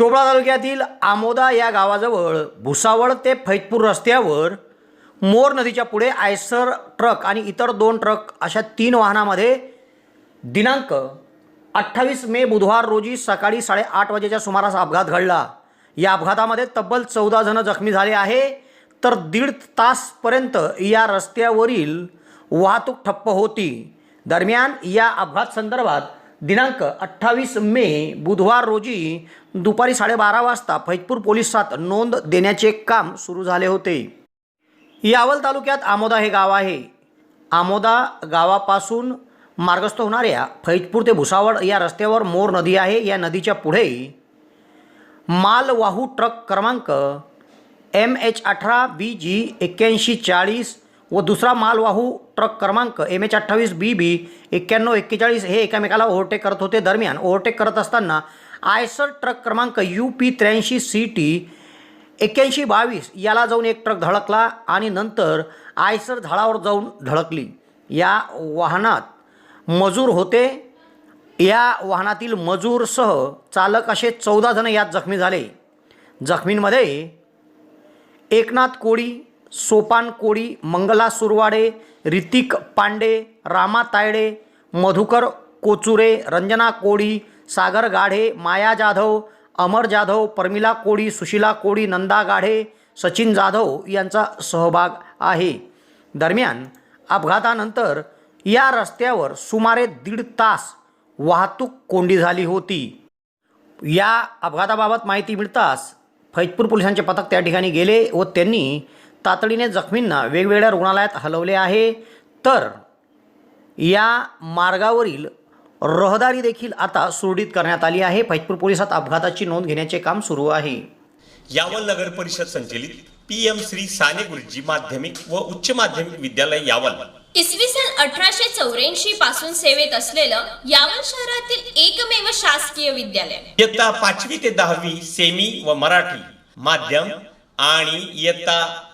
चोपडा तालुक्यातील आमोदा या गावाजवळ भुसावळ ते फैतपूर रस्त्यावर मोर नदीच्या पुढे आयसर ट्रक आणि इतर दोन ट्रक अशा तीन वाहनामध्ये दिनांक अठ्ठावीस मे बुधवार रोजी सकाळी साडेआठ वाजेच्या सुमारास अपघात घडला. या अपघातामध्ये तब्बल चौदा जण जखमी झाले आहे. तर दीड तासपर्यंत या रस्त्यावरील वाहतूक ठप्प होती. दरम्यान या अपघात संदर्भात दिनांक अठ्ठावीस मे बुधवार रोजी दुपारी साडेबारा वाजता फैजपूर पोलिसात नोंद देण्याचे काम सुरू झाले होते. यावल तालुक्यात आमोदा हे गाव आहे. आमोदा गावापासून मार्गस्थ होणाऱ्या फैजपूर ते भुसावळ या रस्त्यावर मोर नदी आहे. या नदीच्या पुढे मालवाहू ट्रक क्रमांक एम एच अठरा बी जी एक्क्याऐंशी चाळीस व दुसरा मालवाहू ट्रक क्रमांक एम एच अठ्ठावीस बी बी एक्क्याण्णव एक्केचाळीस हे एकमेकाला ओव्हरटेक करत होते. दरम्यान ओव्हरटेक करत असताना आयसर ट्रक क्रमांक यू पी त्र्याऐंशी सी टी एक्क्याऐंशी बावीस याला जाऊन एक ट्रक धडकला आणि नंतर आयसर झाडावर जाऊन धडकली. या वाहनात मजूर होते. या वाहनातील मजूरसह चालक असे चौदा जण यात जखमी झाले. जखमींमध्ये एकनाथ कोळी सोपान कोळी मंगला सुरवाडे ऋतिक पांडे रामा तायडे मधुकर कोचुरे रंजना कोळी सागर गाढे माया जाधव अमर जाधव परमिला कोळी सुशिला कोळी नंदा गाढे सचिन जाधव यांचा सहभाग आहे. दरम्यान अपघातानंतर या रस्त्यावर सुमारे दीड तास वाहतूक कोंडी झाली होती. या अपघाताबाबत माहिती मिळताच फैजपूर पोलिसांचे पथक त्या ठिकाणी गेले व त्यांनी तातडीने जखमींना वेगवेगळ्या रुग्णालयात हलवले आहे. तर या मार्गावरील रहदारी देखील आता सुरळीत करण्यात आली आहे. फैजपूर पोलिसात अपघाताची नोंद घेण्याचे काम सुरू आहे. यावल नगर परिषद संचलित पी एम श्री साने गुरुजी माध्यमिक व उच्च माध्यमिक विद्यालय यावल. इसवी सन अठराशे चौऱ्याऐंशी पासून सेवेत असलेलं यावल शहरातील एकमेव शासकीय विद्यालय. इयत्ता पाचवी ते दहावी सेमी व मराठी माध्यम आणि इयत्ता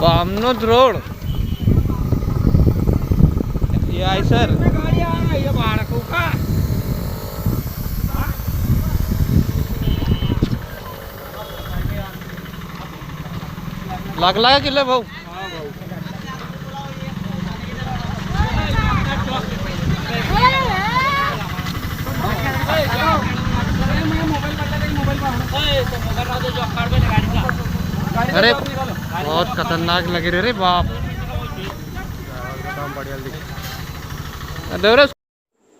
બામનોદ રોડ યાય સર लागला का भाऊ अरे बहुत खतरनाक लग रहे रे बाप। देवराज।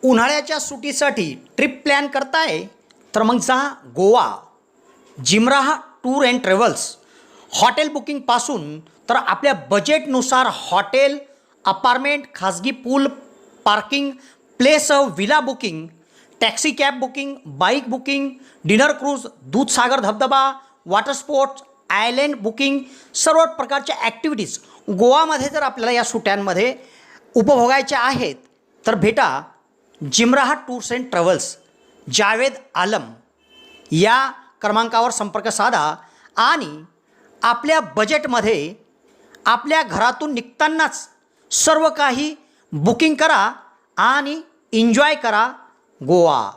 उन्हाळ्याच्या सुटीसाठी ट्रिप प्लॅन करताय? तर मग जा Goa Jimraha tour and travels hotel बुकिंगपासून तर आपल्या बजेटनुसार हॉटेल अपार्टमेंट खाजगी pool parking place villa booking taxi cab booking bike booking dinner cruise Dudhsagar धबधबा वॉटर स्पोर्ट्स आयलँड बुकिंग सर्व प्रकारच्या ॲक्टिव्हिटीज गोवामध्ये जर आपल्याला या सुट्यांमध्ये उपभोगायच्या आहेत तर भेटा Jimraha tours and travels Javed Alam या क्रमांकावर संपर्क साधा आणि आपल्या बजेटमध्ये आपल्या घरातून निघतानाच सर्व काही बुकिंग करा आणि एन्जॉय करा गोवा.